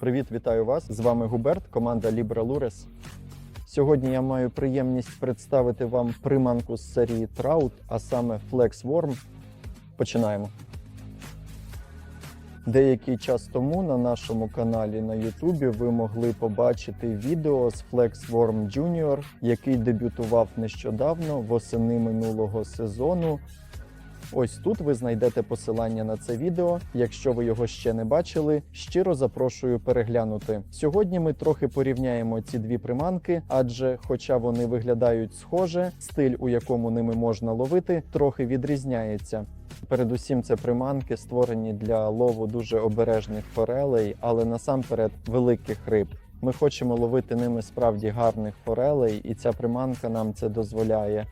Привіт, вітаю вас! З вами Губерт, команда Libra Lures. Сьогодні я маю приємність представити вам приманку з серії Trout, а саме Flex Worm. Починаємо. Деякий час тому на нашому каналі на Ютубі ви могли побачити відео з Flexworm Junior, який дебютував нещодавно восени минулого сезону Ось тут ви знайдете посилання на це відео. Якщо ви його ще не бачили, щиро запрошую переглянути. Сьогодні ми трохи порівняємо ці дві приманки, адже, хоча вони виглядають схоже, стиль, у якому ними можна ловити, трохи відрізняється. Передусім, це приманки створені для лову дуже обережних форелей, але насамперед великих риб. Ми хочемо ловити ними справді гарних форелей, і ця приманка нам це дозволяє.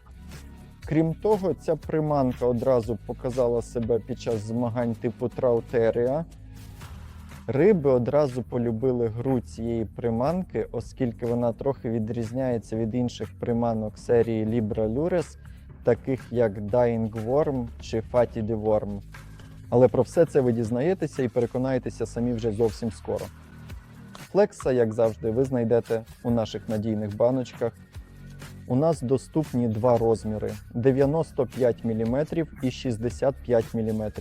Крім того, ця приманка одразу показала себе під час змагань типу Траутерія. Риби одразу полюбили гру цієї приманки, оскільки вона трохи відрізняється від інших приманок серії Libra Lures, таких як Dying Worm чи Fatty Worm. Але про все це ви дізнаєтеся і переконаєтеся самі вже зовсім скоро. Флекса, як завжди, ви знайдете у наших надійних баночках. У нас доступні два розміри: 95 мм і 65 мм.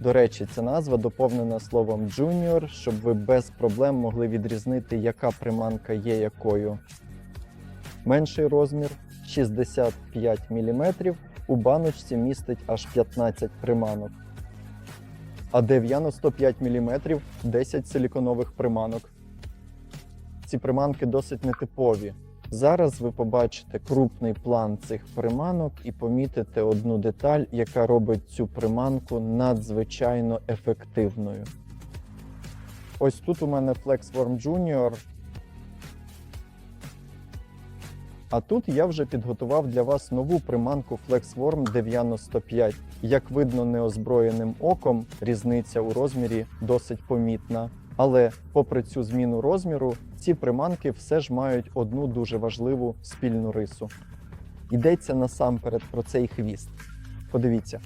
До речі, ця назва доповнена словом Junior, щоб ви без проблем могли відрізнити, яка приманка є якою. Менший розмір 65 мм у баночці містить аж 15 приманок. А 95 мм 10 силіконових приманок. Ці приманки досить нетипові. Зараз ви побачите крупний план цих приманок і помітите одну деталь, яка робить цю приманку надзвичайно ефективною. Ось тут у мене Flexworm Junior. А тут я вже підготував для вас нову приманку Flexworm 95. Як видно неозброєним оком, різниця у розмірі досить помітна. Але, попри цю зміну розміру, ці приманки все ж мають одну дуже важливу спільну рису. Йдеться насамперед про цей хвіст. Подивіться,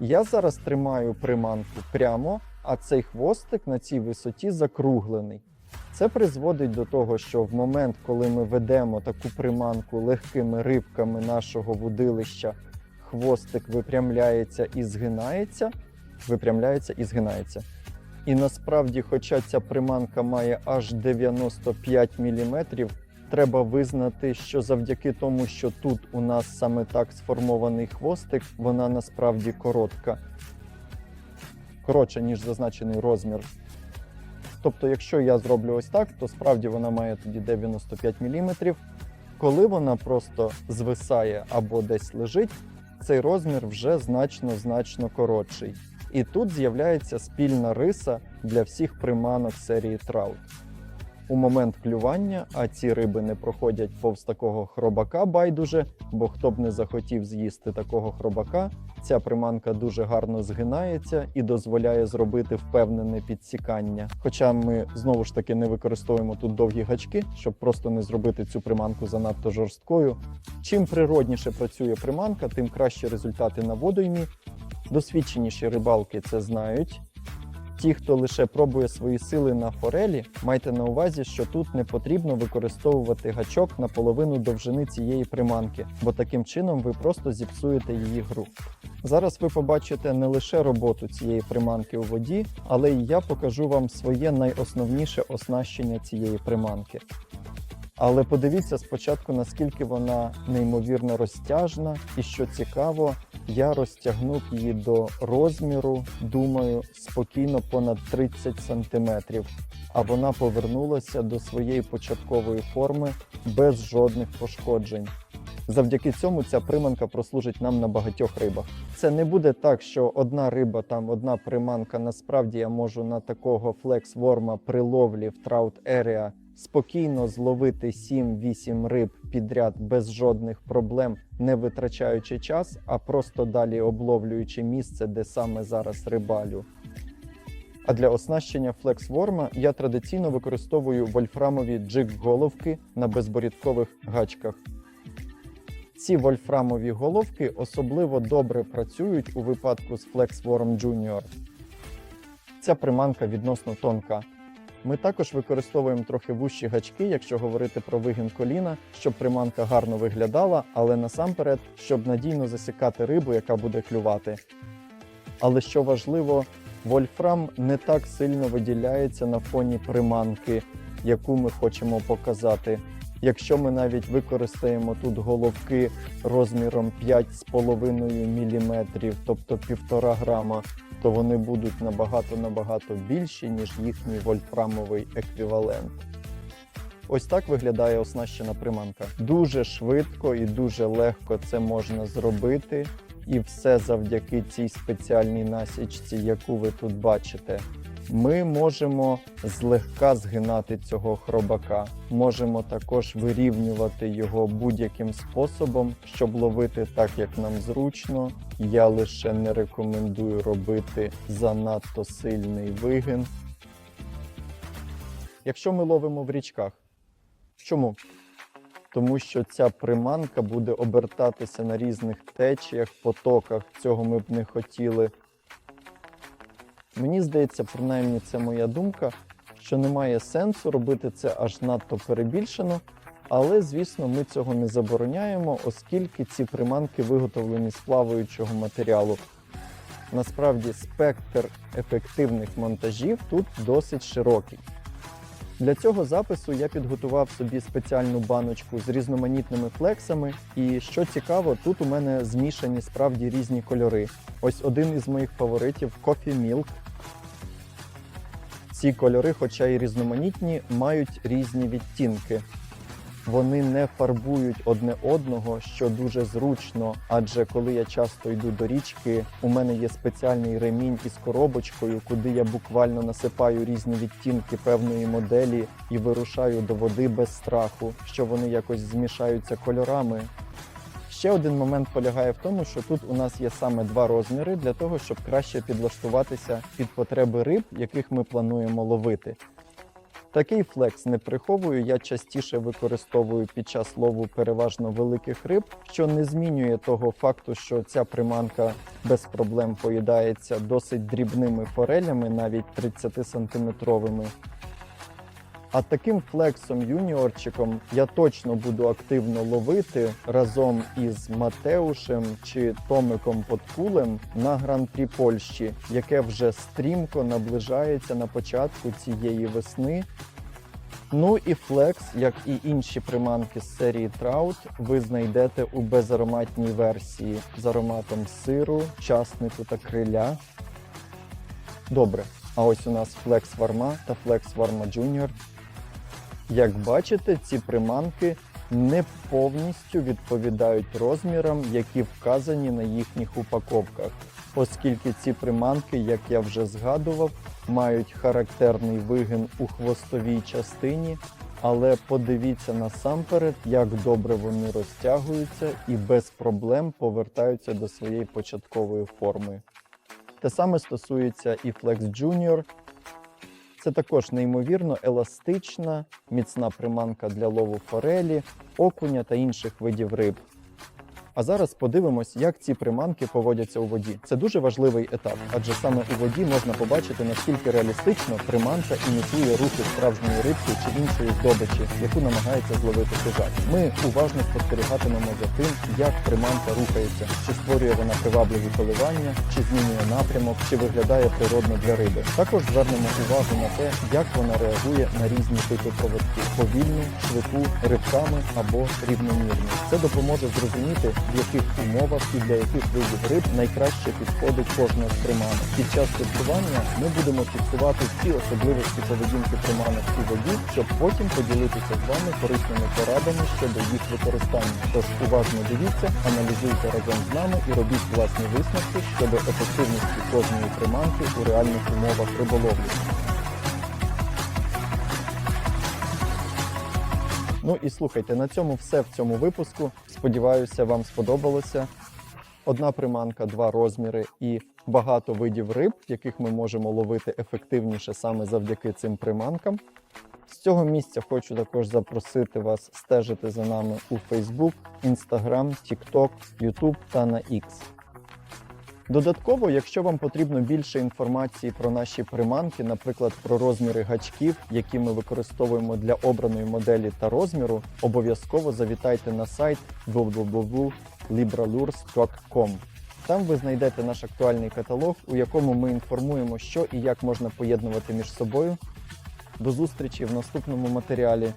я зараз тримаю приманку прямо, а цей хвостик на цій висоті закруглений. Це призводить до того, що в момент, коли ми ведемо таку приманку легкими рибками нашого вудилища, хвостик випрямляється і згинається, випрямляється і згинається. І насправді, хоча ця приманка має аж 95 мм, треба визнати, що завдяки тому, що тут у нас саме так сформований хвостик, вона насправді коротка. Коротша, ніж зазначений розмір. Тобто, якщо я зроблю ось так, то справді вона має тоді 95 мм. Коли вона просто звисає або десь лежить, цей розмір вже значно-значно коротший. І тут з'являється спільна риса для всіх приманок серії траут. У момент клювання, а ці риби не проходять повз такого хробака байдуже, бо хто б не захотів з'їсти такого хробака, ця приманка дуже гарно згинається і дозволяє зробити впевнене підсікання. Хоча ми знову ж таки не використовуємо тут довгі гачки, щоб просто не зробити цю приманку занадто жорсткою. Чим природніше працює приманка, тим кращі результати на водоймі Досвідченіші рибалки це знають. Ті, хто лише пробує свої сили на форелі, майте на увазі, що тут не потрібно використовувати гачок на половину довжини цієї приманки, бо таким чином ви просто зіпсуєте її гру. Зараз ви побачите не лише роботу цієї приманки у воді, але і я покажу вам своє найосновніше оснащення цієї приманки. Але подивіться спочатку, наскільки вона неймовірно розтяжна, і що цікаво, я розтягнув її до розміру, думаю, спокійно понад 30 см, а вона повернулася до своєї початкової форми без жодних пошкоджень. Завдяки цьому ця приманка прослужить нам на багатьох рибах. Це не буде так, що одна риба, там одна приманка. Насправді я можу на такого флекс-ворма при ловлі в траут Area спокійно зловити 7-8 риб підряд без жодних проблем, не витрачаючи час, а просто далі обловлюючи місце, де саме зараз рибалю. А для оснащення флексворма я традиційно використовую вольфрамові джиг-головки на безборідкових гачках. Ці вольфрамові головки особливо добре працюють у випадку з Flexworm Junior. Ця приманка відносно тонка. Ми також використовуємо трохи вущі гачки, якщо говорити про вигін коліна, щоб приманка гарно виглядала, але насамперед, щоб надійно засікати рибу, яка буде клювати. Але що важливо, вольфрам не так сильно виділяється на фоні приманки, яку ми хочемо показати. Якщо ми навіть використаємо тут головки розміром 5,5 мм, тобто 1,5 грама, то вони будуть набагато набагато більші, ніж їхній вольфрамовий еквівалент. Ось так виглядає оснащена приманка. Дуже швидко і дуже легко це можна зробити. І все завдяки цій спеціальній насічці, яку ви тут бачите. Ми можемо злегка згинати цього хробака. Можемо також вирівнювати його будь-яким способом, щоб ловити так, як нам зручно. Я лише не рекомендую робити занадто сильний вигин. Якщо ми ловимо в річках, чому? Тому що ця приманка буде обертатися на різних течіях, потоках. Цього ми б не хотіли. Мені здається, принаймні це моя думка, що немає сенсу робити це аж надто перебільшено, але звісно, ми цього не забороняємо, оскільки ці приманки виготовлені з плаваючого матеріалу. Насправді спектр ефективних монтажів тут досить широкий. Для цього запису я підготував собі спеціальну баночку з різноманітними флексами. І що цікаво, тут у мене змішані справді різні кольори. Ось один із моїх фаворитів Coffee Milk. Ці кольори, хоча й різноманітні, мають різні відтінки. Вони не фарбують одне одного, що дуже зручно, адже коли я часто йду до річки, у мене є спеціальний ремінь із коробочкою, куди я буквально насипаю різні відтінки певної моделі і вирушаю до води без страху, що вони якось змішаються кольорами. Ще один момент полягає в тому, що тут у нас є саме два розміри для того, щоб краще підлаштуватися під потреби риб, яких ми плануємо ловити. Такий флекс не приховую, я частіше використовую під час лову переважно великих риб, що не змінює того факту, що ця приманка без проблем поїдається досить дрібними форелями, навіть 30-сантиметровими. А таким флексом юніорчиком я точно буду активно ловити разом із Матеушем чи Томиком Подкулем на гран-прі Польщі, яке вже стрімко наближається на початку цієї весни. Ну і флекс, як і інші приманки з серії Trout, ви знайдете у безароматній версії з ароматом сиру, часнику та криля. Добре, а ось у нас Flex Warma та Flex Warma Junior. Як бачите, ці приманки не повністю відповідають розмірам, які вказані на їхніх упаковках, оскільки ці приманки, як я вже згадував, мають характерний вигин у хвостовій частині, але подивіться насамперед, як добре вони розтягуються і без проблем повертаються до своєї початкової форми. Те саме стосується і Flex Junior. Це також неймовірно еластична, міцна приманка для лову форелі, окуня та інших видів риб. А зараз подивимось, як ці приманки поводяться у воді. Це дуже важливий етап, адже саме у воді можна побачити, наскільки реалістично приманка імітує рухи справжньої рибки чи іншої здобичі, яку намагається зловити хижак. Ми уважно спостерігатимемо за тим, як приманка рухається, чи створює вона привабливі коливання, чи змінює напрямок, чи виглядає природно для риби. Також звернемо увагу на те, як вона реагує на різні типи поводків повільну, швидку, рибками або рівномірну. Це допоможе зрозуміти, в яких умовах і для яких видів риб найкраще підходить кожна з приманок. Під час тестування ми будемо фіксувати всі особливості поведінки приманок у воді, щоб потім поділитися з вами корисними порадами щодо їх використання. Тож уважно дивіться, аналізуйте разом з нами і робіть власні висновки щодо ефективності кожної приманки у реальних умовах риболовлі. Ну і слухайте, на цьому все в цьому випуску. Сподіваюся, вам сподобалося. Одна приманка, два розміри і багато видів риб, яких ми можемо ловити ефективніше саме завдяки цим приманкам. З цього місця хочу також запросити вас стежити за нами у Facebook, Instagram, TikTok, YouTube та на X. Додатково, якщо вам потрібно більше інформації про наші приманки, наприклад, про розміри гачків, які ми використовуємо для обраної моделі та розміру, обов'язково завітайте на сайт www.libralures.com. Там ви знайдете наш актуальний каталог, у якому ми інформуємо, що і як можна поєднувати між собою. До зустрічі в наступному матеріалі.